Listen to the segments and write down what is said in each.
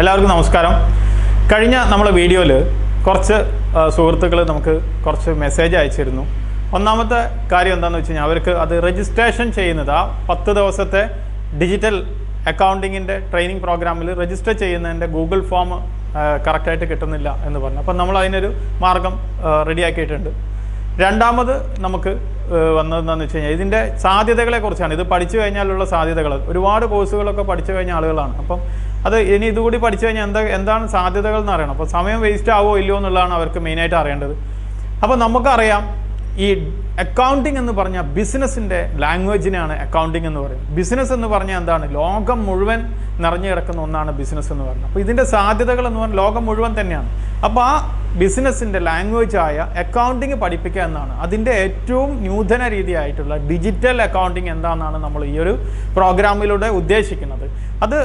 എല്ലാവർക്കും നമസ്കാരം. കഴിഞ്ഞ നമ്മളെ വീഡിയോയിൽ കുറച്ച് സുഹൃത്തുക്കൾ നമുക്ക് കുറച്ച് മെസ്സേജ് അയച്ചിരുന്നു. ഒന്നാമത്തെ കാര്യം എന്താണെന്ന് വെച്ച് അവർക്ക് അത് രജിസ്ട്രേഷൻ ചെയ്യുന്നത് ആ പത്ത് ദിവസത്തെ ഡിജിറ്റൽ അക്കൗണ്ടിങ്ങിന്റെ ട്രെയിനിങ് പ്രോഗ്രാമിൽ രജിസ്റ്റർ ചെയ്യുന്നതിന്റെ ഗൂഗിൾ ഫോം കറക്റ്റായിട്ട് കിട്ടുന്നില്ല എന്ന് പറഞ്ഞു. അപ്പം നമ്മൾ അതിനൊരു മാർഗം റെഡിയാക്കിയിട്ടുണ്ട് രണ്ടാമത് നമുക്ക് വന്നതെന്നു വെച്ച് കഴിഞ്ഞാൽ ഇതിന്റെ സാധ്യതകളെ കുറിച്ചാണ്. ഇത് പഠിച്ചു കഴിഞ്ഞാലുള്ള സാധ്യതകൾ. ഒരുപാട് കോഴ്സുകളൊക്കെ പഠിച്ചു കഴിഞ്ഞ ആളുകളാണ്. അപ്പം അത് ഇനി ഇതുകൂടി പഠിച്ചു കഴിഞ്ഞാൽ എന്താ എന്താണ് സാധ്യതകൾ എന്ന് അറിയണം. അപ്പോൾ സമയം വേസ്റ്റ് ആവോ ഇല്ലയോ എന്നുള്ളതാണ് അവർക്ക് മെയിനായിട്ട് അറിയേണ്ടത്. അപ്പോൾ നമുക്കറിയാം ഈ അക്കൗണ്ടിങ് എന്ന് പറഞ്ഞാൽ ബിസിനസ്സിന്റെ ലാംഗ്വേജിനെയാണ് അക്കൗണ്ടിങ് എന്ന് പറയുന്നത്. ബിസിനസ് എന്ന് പറഞ്ഞാൽ എന്താണ്? ലോകം മുഴുവൻ നിറഞ്ഞു കിടക്കുന്ന ഒന്നാണ് ബിസിനസ് എന്ന് പറയുന്നത്. അപ്പോൾ ഇതിന്റെ സാധ്യതകൾ എന്ന് പറഞ്ഞാൽ ലോകം മുഴുവൻ തന്നെയാണ്. അപ്പോൾ ആ ബിസിനസ്സിന്റെ ലാംഗ്വേജ് ആയ അക്കൗണ്ടിങ് പഠിപ്പിക്കുക എന്നാണ്. അതിന്റെ ഏറ്റവും നൂതന രീതിയായിട്ടുള്ള ഡിജിറ്റൽ അക്കൗണ്ടിങ് എന്താണെന്നാണ് നമ്മൾ ഈ ഒരു പ്രോഗ്രാമിലൂടെ ഉദ്ദേശിക്കുന്നത്. അത്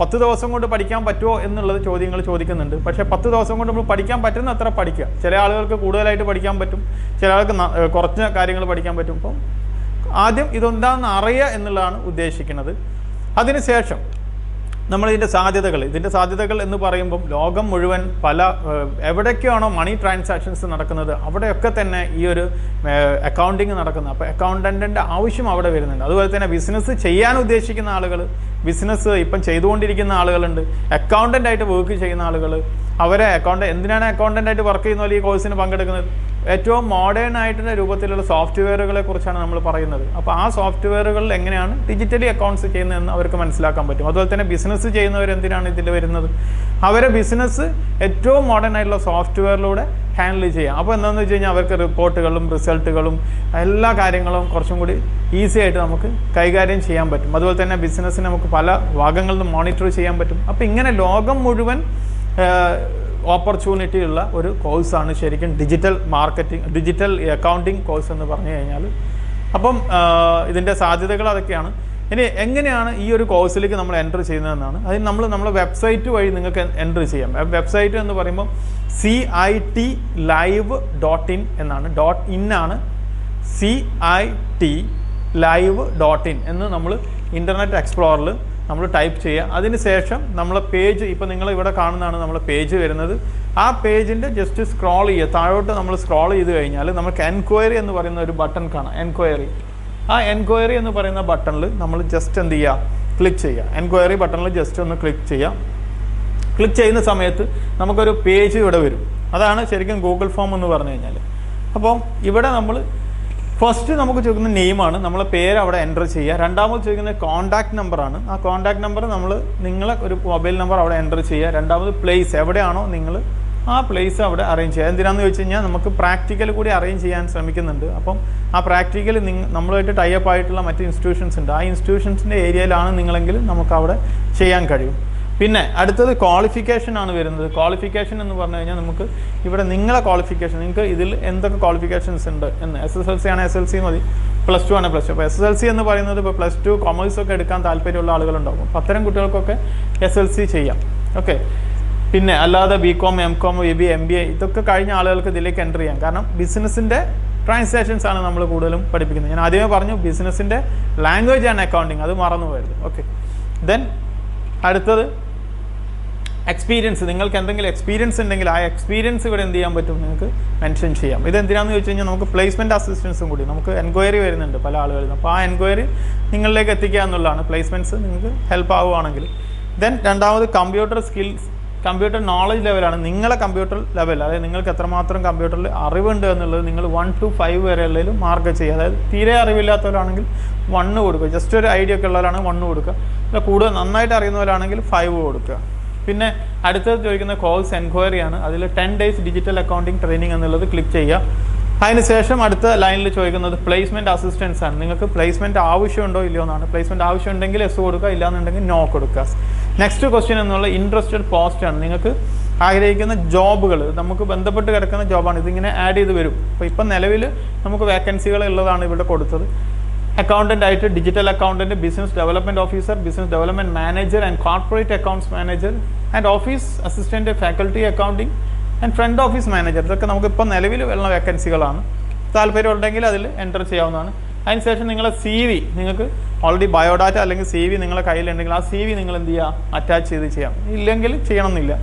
പത്ത് ദിവസം കൊണ്ട് പഠിക്കാൻ പറ്റുമോ എന്നുള്ളത് ചോദ്യങ്ങൾ ചോദിക്കുന്നുണ്ട്. പക്ഷേ പത്ത് ദിവസം കൊണ്ട് നമ്മൾ പഠിക്കാൻ പറ്റുന്ന അത്ര പഠിക്കുക. ചില ആളുകൾക്ക് കൂടുതലായിട്ട് പഠിക്കാൻ പറ്റും. ചില ആൾക്ക് കുറച്ച് കാര്യങ്ങൾ പഠിക്കാൻ പറ്റും. അപ്പം ആദ്യം ഇതെന്താണെന്ന് അറിയുക എന്നുള്ളതാണ് ഉദ്ദേശിക്കുന്നത്. അതിനുശേഷം നമ്മൾ ഇതിന്റെ സാധ്യതകൾ. ഇതിന്റെ സാധ്യതകൾ എന്ന് പറയുമ്പം ലോകം മുഴുവൻ പല എവിടേക്കാണോ മണി ട്രാൻസാക്ഷൻസ് നടക്കുന്നത് അവിടെയൊക്കെ തന്നെ ഈ ഒരു അക്കൗണ്ടിങ് നടക്കുന്നത് അപ്പോൾ അക്കൗണ്ടന്റിന്റെ ആവശ്യം അവിടെ വരുന്നുണ്ട്. അതുപോലെ തന്നെ ബിസിനസ് ചെയ്യാൻ ഉദ്ദേശിക്കുന്ന ആളുകൾ ബിസിനസ് ഇപ്പം ചെയ്തുകൊണ്ടിരിക്കുന്ന ആളുകളുണ്ട് അക്കൗണ്ടന്റായിട്ട് വർക്ക് ചെയ്യുന്ന ആളുകൾ അവരെ അക്കൗണ്ട് എന്തിനാണ് അക്കൗണ്ടന്റ് ആയിട്ട് വർക്ക് ചെയ്യുന്ന ഈ കോഴ്സിന് പങ്കെടുക്കുന്നത്? ഏറ്റവും മോഡേൺ ആയിട്ടുള്ള രൂപത്തിലുള്ള സോഫ്റ്റ്വെയറുകളെ കുറിച്ചാണ് നമ്മൾ പറയുന്നത്. അപ്പോൾ ആ സോഫ്റ്റ്വെയറുകളിൽ എങ്ങനെയാണ് ഡിജിറ്റലി അക്കൗണ്ട്സ് ചെയ്യുന്നതെന്ന് അവർക്ക് മനസ്സിലാക്കാൻ പറ്റും. അതുപോലെ തന്നെ ബിസിനസ് ചെയ്യുന്നവർ എന്തിനാണ് ഇതിൽ വരുന്നത്? അവരെ ബിസിനസ് ഏറ്റവും മോഡേൺ ആയിട്ടുള്ള സോഫ്റ്റ്വെയറിലൂടെ ഹാൻഡിൽ ചെയ്യാം. അപ്പോൾ എന്താണെന്ന് വെച്ച് കഴിഞ്ഞാൽ അവർക്ക് റിപ്പോർട്ടുകളും റിസൾട്ടുകളും എല്ലാ കാര്യങ്ങളും കുറച്ചും കൂടി ഈസി ആയിട്ട് നമുക്ക് കൈകാര്യം ചെയ്യാൻ പറ്റും. അതുപോലെ തന്നെ ബിസിനസ്സിന് നമുക്ക് പല ഭാഗങ്ങളിൽ മോണിറ്റർ ചെയ്യാൻ പറ്റും. അപ്പോൾ ഇങ്ങനെ ലോകം മുഴുവൻ ഓപ്പർച്യൂണിറ്റി ഉള്ള ഒരു കോഴ്സാണ് ശരിക്കും digital marketing digital accounting course എന്ന് പറഞ്ഞു കഴിഞ്ഞാൽ. അപ്പം ഇതിന്റെ സാധ്യതകൾ അതൊക്കെയാണ്. ഇനി എങ്ങനെയാണ് ഈ ഒരു കോഴ്സിലേക്ക് നമ്മൾ എന്റർ ചെയ്യുന്നതെന്നാണ്. അതിന് നമ്മൾ നമ്മളെ വെബ്സൈറ്റ് വഴി നിങ്ങൾക്ക് എന്റർ ചെയ്യാം. വെബ്സൈറ്റ് എന്ന് പറയുമ്പോൾ C I T live dot in എന്നാണ്. ഡോട്ട് ഇൻ ആണ് C I T live dot in എന്ന് നമ്മൾ ഇന്റർനെറ്റ് എക്സ്പ്ലോറിൽ നമ്മൾ ടൈപ്പ് ചെയ്യുക. അതിനുശേഷം നമ്മളെ പേജ് ഇപ്പോൾ നിങ്ങൾ ഇവിടെ കാണുന്നതാണ് നമ്മളെ പേജ് വരുന്നത്. ആ പേജിന്റെ ജസ്റ്റ് സ്ക്രോൾ ചെയ്യുക. താഴോട്ട് നമ്മൾ സ്ക്രോൾ ചെയ്ത് കഴിഞ്ഞാൽ നമുക്ക് എൻക്വയറി എന്ന് പറയുന്ന ഒരു ബട്ടൺ കാണാം. എൻക്വയറി ആ എൻക്വയറി എന്ന് പറയുന്ന ബട്ടണിൽ നമ്മൾ ജസ്റ്റ് എന്ത് ചെയ്യുക? ക്ലിക്ക് ചെയ്യുക. എൻക്വയറി ബട്ടണിൽ ജസ്റ്റ് ഒന്ന് ക്ലിക്ക് ചെയ്യുക. ക്ലിക്ക് ചെയ്യുന്ന സമയത്ത് നമുക്കൊരു പേജ് ഇവിടെ വരും. അതാണ് ശരിക്കും ഗൂഗിൾ ഫോം എന്ന് പറഞ്ഞു കഴിഞ്ഞാൽ അപ്പോൾ ഇവിടെ നമ്മൾ ഫസ്റ്റ് നമുക്ക് ചോദിക്കുന്ന നെയിമാണ് നമ്മളെ പേര് അവിടെ എന്റർ ചെയ്യുക. രണ്ടാമത് ചോദിക്കുന്നത് കോൺടാക്ട് നമ്പറാണ് ആ കോൺടാക്ട് നമ്പർ നമ്മൾ നിങ്ങളെ ഒരു മൊബൈൽ നമ്പർ അവിടെ എന്റർ ചെയ്യുക. രണ്ടാമത് പ്ലേസ് എവിടെയാണോ നിങ്ങൾ ആ പ്ലേസ് അവിടെ അറേഞ്ച് ചെയ്യുക. എന്തിനാന്ന് ചോദിച്ചു കഴിഞ്ഞാൽ നമുക്ക് പ്രാക്ടിക്കൽ കൂടി അറേഞ്ച് ചെയ്യാൻ ശ്രമിക്കുന്നുണ്ട്. അപ്പം ആ പ്രാക്ടിക്കൽ നിങ്ങൾ ടൈ അപ്പ് ആയിട്ടുള്ള മറ്റ് ഇൻസ്റ്റിറ്റ്യൂഷൻസ് ഉണ്ട്. ആ ഇൻസ്റ്റിറ്റ്യൂഷൻസിന്റെ ഏരിയയിലാണ് നിങ്ങളെങ്കിലും നമുക്ക് അവിടെ ചെയ്യാൻ കഴിയും. പിന്നെ അടുത്തത് ക്വാളിഫിക്കേഷൻ ആണ് വരുന്നത്. ക്വാളിഫിക്കേഷൻ എന്ന് പറഞ്ഞു കഴിഞ്ഞാൽ നമുക്ക് ഇവിടെ നിങ്ങളെ ക്വാളിഫിക്കേഷൻ നിങ്ങൾക്ക് ഇതിൽ എന്തൊക്കെ ക്വാളിഫിക്കേഷൻസ് ഉണ്ട് എന്ന്. എസ് എസ് എൽ സി ആണ് എസ് എൽ സി മതി. പ്ലസ് ടു ആണ് പ്ലസ് ടു അപ്പോൾ എസ് എസ് എൽ സി എന്ന് പറയുന്നത് ഇപ്പോൾ പ്ലസ് ടു കൊമേഴ്സ് ഒക്കെ എടുക്കാൻ താല്പര്യമുള്ള ആളുകളുണ്ടാകും അപ്പോൾ അത്തരം കുട്ടികൾക്കൊക്കെ എസ് എൽ സി ചെയ്യാം. ഓക്കെ പിന്നെ അല്ലാതെ B com M com A B M B A ഇതൊക്കെ കഴിഞ്ഞ ആളുകൾക്ക് ഇതിലേക്ക് എന്റർ ചെയ്യാം. കാരണം ബിസിനസ്സിന്റെ ട്രാൻസാക്ഷൻസ് ആണ് നമ്മൾ കൂടുതലും പഠിപ്പിക്കുന്നത്. ഞാൻ ആദ്യമേ പറഞ്ഞു ബിസിനസ്സിന്റെ ലാംഗ്വേജ് ആണ് അക്കൗണ്ടിങ് അത് മറന്നു പോയത് ഓക്കെ ദെൻ അടുത്തത് എക്സ്പീരിയൻസ് നിങ്ങൾക്ക് എന്തെങ്കിലും എക്സ്പീരിയൻസ് ഉണ്ടെങ്കിൽ ആ എക്സ്പീരിയൻസ് ഇവിടെ എന്ത് ചെയ്യാൻ പറ്റും? നിങ്ങൾക്ക് മെൻഷൻ ചെയ്യാം. ഇത് എന്തിനാന്ന് ചോദിച്ചു കഴിഞ്ഞാൽ നമുക്ക് പ്ലേസ്മെന്റ് അസിസ്റ്റൻസും കൂടി. നമുക്ക് എൻക്വയറി വരുന്നുണ്ട് പല ആളുകളിൽ അപ്പോൾ ആ എൻക്വയറി നിങ്ങളിലേക്ക് എത്തിക്കുക എന്നുള്ളതാണ്. പ്ലേസ്മെന്റ്സ് നിങ്ങൾക്ക് ഹെൽപ്പ് ആവുകയാണെങ്കിൽ. ദെൻ രണ്ടാമത് കമ്പ്യൂട്ടർ സ്കിൽസ് കമ്പ്യൂട്ടർ നോളജ് ലെവലാണ് നിങ്ങളെ കമ്പ്യൂട്ടർ ലെവൽ അതായത് നിങ്ങൾക്ക് എത്രമാത്രം കമ്പ്യൂട്ടറിൽ അറിവുണ്ട് എന്നുള്ളത് നിങ്ങൾ വൺ ടു ഫൈവ് വരെ ഉള്ളതിൽ മാർക്ക് ചെയ്യുക. അതായത് തീരെ അറിവില്ലാത്തവരാണെങ്കിൽ വണ്ണ് കൊടുക്കുക. ജസ്റ്റ് ഒരു ഐഡിയ ഒക്കെ ഉള്ളവരാണെങ്കിൽ വണ്ണ് കൊടുക്കുക. അല്ല കൂടുതൽ നന്നായിട്ട് അറിയുന്നവരാണെങ്കിൽ ഫൈവ് കൊടുക്കുക. പിന്നെ അടുത്തത് ചോദിക്കുന്ന കോൾസ് എൻക്വയറി ആണ്. അതിൽ ten days digital accounting training എന്നുള്ളത് ക്ലിക്ക് ചെയ്യുക. അതിനുശേഷം അടുത്ത ലൈനിൽ ചോദിക്കുന്നത് പ്ലേസ്മെന്റ് അസിസ്റ്റൻസ് ആണ്. നിങ്ങൾക്ക് പ്ലേസ്മെന്റ് ആവശ്യമുണ്ടോ ഇല്ലയോ എന്നാണ്. പ്ലേസ്മെന്റ് ആവശ്യമുണ്ടെങ്കിൽ എസ് കൊടുക്കുക ഇല്ലാന്നുണ്ടെങ്കിൽ നോ കൊടുക്കുക. നെക്സ്റ്റ് ക്വസ്റ്റ്യൻ എന്നുള്ള ഇൻട്രസ്റ്റഡ് പോസ്റ്റ് ആണ്. നിങ്ങൾക്ക് ആഗ്രഹിക്കുന്ന ജോബുകൾ നമുക്ക് ബന്ധപ്പെട്ട് കിടക്കുന്ന ജോബാണ്. ഇതിങ്ങനെ ആഡ് ചെയ്ത് വരും. അപ്പോൾ ഇപ്പം നിലവിൽ നമുക്ക് വേക്കൻസികൾ ഉള്ളതാണ് ഇവിടെ കൊടുത്തത്. അക്കൗണ്ടന്റ് ആയിട്ട് digital accountant business development officer business development manager and corporate accounts manager and office assistant faculty accounting and front office manager ഇതൊക്കെ നമുക്ക് ഇപ്പോൾ നിലവിൽ വരുന്ന വേക്കൻസികളാണ് താല്പര്യം ഉണ്ടെങ്കിൽ അതിൽ എന്റർ ചെയ്യാവുന്നതാണ്. അതിനുശേഷം നിങ്ങളെ സി വി നിങ്ങൾക്ക് ഓൾറെഡി ബയോഡാറ്റ അല്ലെങ്കിൽ സി വി നിങ്ങളെ കയ്യിലുണ്ടെങ്കിൽ ആ സി വി നിങ്ങൾ എന്ത് ചെയ്യുക? അറ്റാച്ച് ചെയ്ത് ചെയ്യാം. ഇല്ലെങ്കിൽ ചെയ്യണമെന്നില്ല.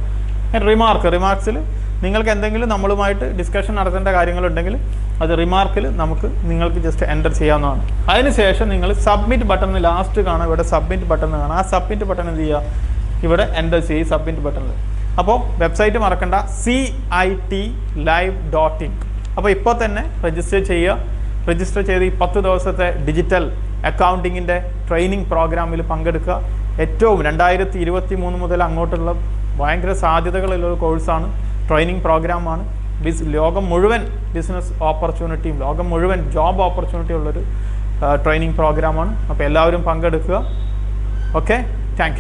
റിമാർക്ക് റിമാർക്സിൽ നിങ്ങൾക്ക് എന്തെങ്കിലും നമ്മളുമായിട്ട് ഡിസ്കഷൻ നടത്തേണ്ട കാര്യങ്ങളുണ്ടെങ്കിൽ അത് റിമാർക്കിൽ നമുക്ക് നിങ്ങൾക്ക് ജസ്റ്റ് എന്റർ ചെയ്യാവുന്നതാണ്. അതിനുശേഷം നിങ്ങൾ സബ്മിറ്റ് ബട്ടൺ ലാസ്റ്റ് കാണാം ഇവിടെ സബ്മിറ്റ് ബട്ടൺ കാണാം ആ സബ്മിറ്റ് ബട്ടൺ എന്ത് ചെയ്യുക ഇവിടെ എന്റർ ചെയ്യും സബ്മിറ്റ് ബട്ടണിൽ അപ്പോൾ വെബ്സൈറ്റ് മറക്കണ്ട. C I T live dot in അപ്പോൾ ഇപ്പോൾ തന്നെ രജിസ്റ്റർ ചെയ്യുക. രജിസ്റ്റർ ചെയ്ത് ഈ പത്ത് ദിവസത്തെ ഡിജിറ്റൽ അക്കൗണ്ടിങ്ങിന്റെ ട്രെയിനിങ് പ്രോഗ്രാമിൽ പങ്കെടുക്കുക. ഏറ്റവും രണ്ടായിരത്തി ഇരുപത്തി മൂന്ന് മുതൽ അങ്ങോട്ടുള്ള ഭയങ്കര സാധ്യതകളുള്ള ഒരു കോഴ്സാണ് ട്രെയിനിങ് പ്രോഗ്രാമാണ്. ബിസ് ലോകം മുഴുവൻ ബിസിനസ് ഓപ്പർച്യൂണിറ്റിയും ലോകം മുഴുവൻ ജോബ് ഓപ്പർച്യൂണിറ്റി ഉള്ളൊരു ട്രെയിനിങ് പ്രോഗ്രാമാണ് അപ്പോൾ എല്ലാവരും പങ്കെടുക്കുക. Okay thank